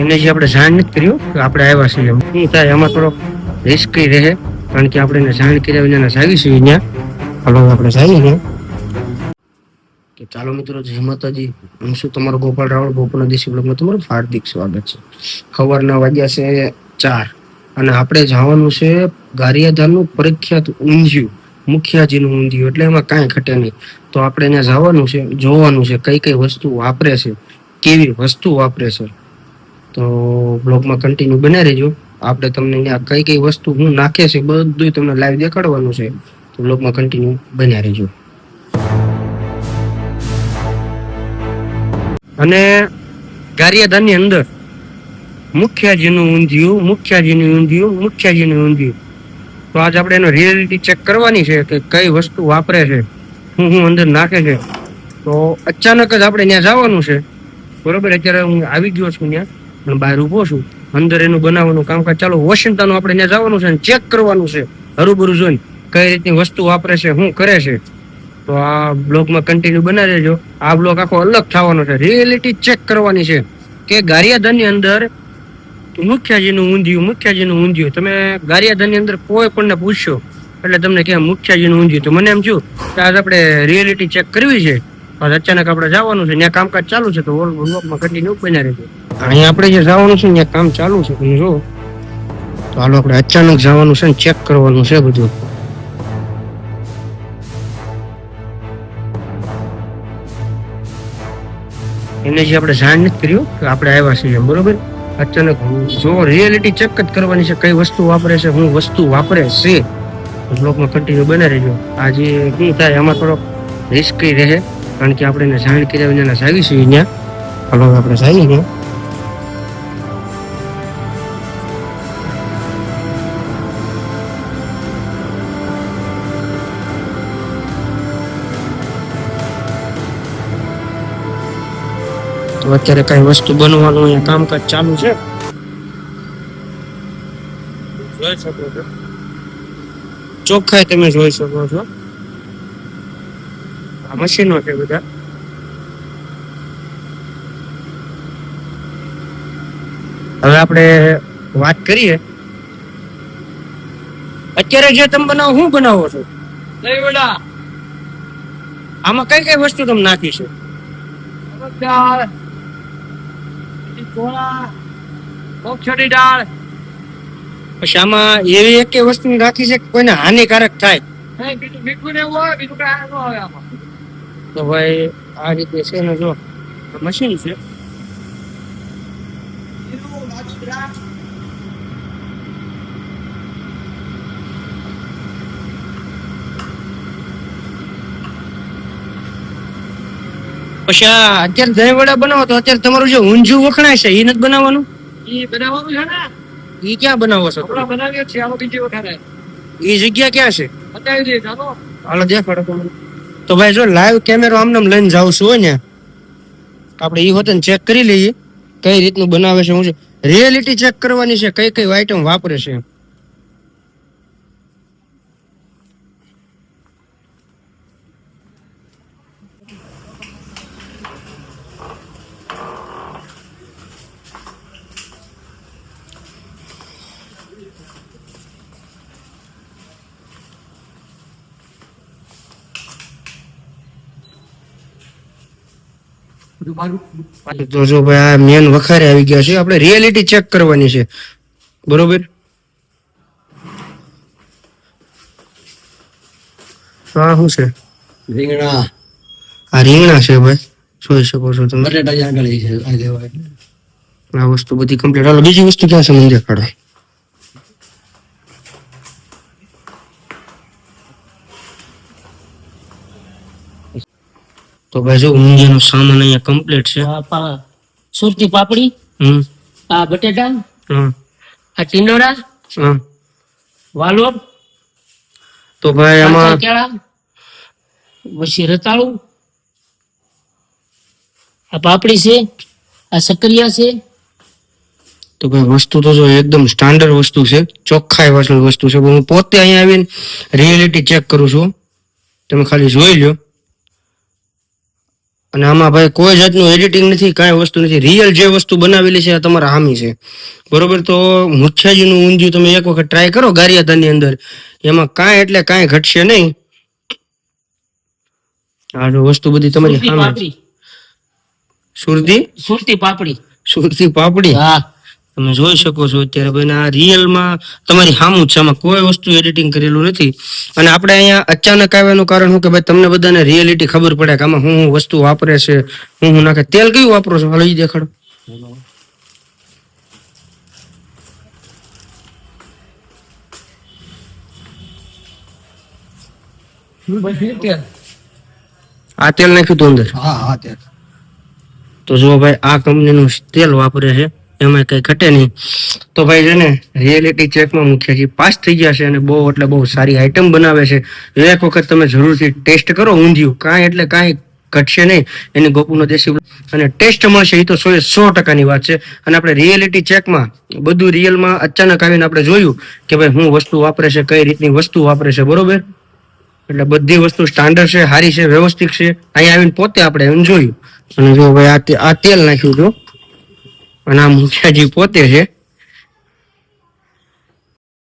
એને જે આપણે જાણ નથી કર્યું કે આપણે આવ્યા છીએ શું થાય એમાં થોડો રિસ્કી રહે, કારણ કે આપણે એને જાણ કર્યા વિના જાગીશું અહીંયા. હાલો આપણે જાણીએ ને કે ચાલો મિત્રો, જય માતાજી. હું શું તમારો ગોપાલ રાવળ ગોપાલ દેશી બ્લોગમાં તમારું હાર્દિક સ્વાગત છે. સવારના વાગ્યા છે ચાર અને આપણે જવાનું છે ગારિયાધારનું પ્રખ્યાત ઊંધિયું, મુખિયાજીનું ઊંધિયું, એટલે એમાં કાંઈ ઘટે નહીં. તો આપણે ત્યાં જવાનું છે, જોવાનું છે કઈ કઈ વસ્તુ વાપરે છે, કેવી વસ્તુ વાપરે છે. તો બ્લોગમાં કન્ટિન્યુ બને રહેજો. આપણે તમને ત્યાં કઈ કઈ વસ્તુ હું નાખે છે બધું તમને લાઈવ દેખાડવાનું છે. તો બ્લોગમાં કન્ટિન્યુ બન્યા રહેજો. અને ગારિયાધારની અંદર મુખ્યાજીનું ઊંધિયું મુખ્યાજીનું ઊંધિયું મુખ્યાજીનું ઊંધિયું. તો આજ આપણે એનો રિયાલિટી ચેક કરવાની છે કે કઈ વસ્તુ વાપરે છે શું શું અંદર નાખે છે. તો અચાનક જ આપણે ત્યાં જવાનું છે. બરોબર? અત્યારે હું આવી ગયો છું ત્યાં. અને બહાર ઊભો છું. અંદર એનું બનાવવાનું કામકાજ ચાલુ. વોશિંગ્ટન આપણે ત્યાં જવાનું છે ચેક કરવાનું છે. હરુબરું જોઈને કઈ રીતની વસ્તુ વાપરે છે, શું કરે છે. તો આ બ્લોગમાં કન્ટિન્યુ બનાવી દેજો. આ બ્લોગ આખો અલગ થવાનો છે. રિયાલિટી ચેક કરવાની છે. કે ગારિયાધનની અંદર મુખ્યાજીનું ઊંધિયું મુખ્યાજીનું ઊંધિયું. તમે ગારિયાધનની અંદર કોઈ પણને પૂછશો, એટલે તમને કે મુખ્યાજીનું ઊંધિયું. તો મને એમ થયું કે આજ આપણે રિયાલિટી ચેક કરવી છે. અચાનક આપણે જવાનું છે, ત્યાં કામકાજ ચાલુ છે, તો બ્લોગમાં કન્ટિન્યુ બન્યા રહેજો. અહીંયા આપણે જે જવાનું છે, ત્યાં કામ ચાલુ છે, તમે જો તો હાલો આપણે અચાનક જવાનું છે ને ચેક કરવાનું છે બધું. એને જે આપણે જાણ નથી કર્યું કે આપણે આવ્યા છીએ, બરોબર? અચાનક જો રિયાલિટી ચેક જ કરવાની છે, કઈ વસ્તુ વાપરે છે, હું વસ્તુ વાપરે છે બ્લોકમાં કન્ટિન્યુ બને રહેજો. આજે શું થાય એમાં થોડોક રિસ્કી રહે. કારણ કે આપણે એને સાઈન કર્યા વિના સાવીશું અહીંયા હાલો આપણે જઈએ ને તો અત્યારે કઈ વસ્તુ બનવાનું અહીંયા કામકાજ ચાલુ છે? જોઈ શકો છો. ચોખ્ખાઈ તમે જોઈ શકો છો. આ મશીનો છે બધા. હવે આપણે વાત કરીએ. અત્યારે જે તમે બનાવો શું બનાવો છો? દહીં વડા આમાં કઈ કઈ વસ્તુ તમે નાખી છે? દાળ પછી આમાં એવી એક વસ્તુ નાખી છે કે કોઈને હાનિકારક થાય? બીજું ને એવું હોય બીજું કઈ આવે આમાં. તો ભાઈ આ રીતે છે ને જો મશીન છે. પછી આ અત્યારે દહીં વડા બનાવો તો અત્યારે તમારું જે ઊંઝું વખણાય છે એ નથી બનાવવાનું? એ બનાવવાનું છે ને. એ ક્યાં બનાવો છો? બનાવીએ છીએ આમાં બીજી વખત. એ જગ્યા ક્યાં છે? બતાવી દઈએ ચાલો. હાલો દેખાડો તમે તો ભાઈ જો લાઈવ કેમેરો આમને આમ લઈને જાવ છું હોય ને આપણે એ હોતે ચેક કરી લઈએ કઈ રીતનું બનાવે છે, હું છે રિયાલિટી ચેક કરવાની છે, કઈ કઈ આઈટમ વાપરે છે. તો જો ભાઈ આ મેન વખારે આવી ગયા છે. આપણે રિયાલિટી ચેક કરવાની છે. બરોબર? હા શું છે? રીંગણા. આ રીંગણા છે ભાઈ. જોઈ શકો છો તમે. બટેટા આગળ છે આ એટલે આ વસ્તુ બધી કમ્પ્લીટ હાલો બીજી વસ્તુ ક્યાં છે? મંદિર દેખાડો. તો ભાઈ જો ઊંધિયાનો સામાન અહીંયા કમ્પ્લીટ છે. સુરતી પાપડી હમ. આ બટેટા હમ. આ ટીંડોરા હમ. વાલોર તો ભાઈ આમાં કેળા પછી રતાળું આ પાપડી છે આ સક્રિયા છે. તો ભાઈ વસ્તુ તો જો એકદમ સ્ટાન્ડર્ડ વસ્તુ છે ચોખ્ખાઈ વસ્તુ છે. હું પોતે અહીંયા આવીને રિયાલિટી ચેક કરું છું. તમે ખાલી જોઈ લો અને આમાં ભાઈ કોઈ જાતનું એડિટિંગ નથી કાંઈ વસ્તુ નથી. રિયલ જે વસ્તુ બનાવેલી છે આ તમારા હામી છે. બરોબર? તો મુઠિયાજીનું ઊંધિયું તમે એક વખત ટ્રાય કરો ગારિયાધાની અંદર. એમાં કાંઈ એટલે કાંઈ ઘટશે નહીં. આ વસ્તુ બધી તમારી સુરતી પાપડી. સુરતી? સુરતી પાપડી. સુરતી પાપડી? હા. તમે જોઈ શકો છો અત્યારે ભાઈ આ રિયલમાં તમારી સામું છે. આમાં કોઈ વસ્તુ એડિટિંગ કરેલું નથી. અને આપણે અહીંયા અચાનક આવ્યાનું કારણ શું કે ભાઈ તમને બધાને રિયલિટી ખબર પડે કે આમાં હું હું વસ્તુ વાપરે છે હું હું નાખે. તેલ કયું વાપરો છો? હાલ ઈ દેખાડો. આ તેલ નાખ્યું તું અંદર. હા હા તે તો જો ભાઈ આ કંપનીનું તેલ વાપરે છે. એમાં કઈ ઘટે નહીં. તો ભાઈ છે ને રિયાલિટી ચેકમાં મુખ્યજી પાસ થઈ ગયા છે અને બહુ એટલે બહુ સારી આઈટમ બનાવે છે. એક વખત તમે જરૂરથી ટેસ્ટ કરો ઊંધિયું. કાંઈ એટલે કાંઈ ઘટશે નહીં. એની ગોપુનો દેશી અને ટેસ્ટ મળશે, એ તો સો સો ટકાની વાત છે. અને આપણે રિયાલિટી ચેકમાં બધું રિયલમાં અચાનક આવીને આપણે જોયું કે ભાઈ હું વસ્તુ વાપરે છે, કઈ રીતની વસ્તુ વાપરે છે, બરોબર? એટલે બધી વસ્તુ સ્ટાન્ડર્ડ છે, સારી છે, વ્યવસ્થિત છે. અહીંયા આવીને પોતે આપણે એમ જોયું. અને જો ભાઈ આ તેલ નાખ્યું જો. અને આ મુખિયાજી પોતે છે.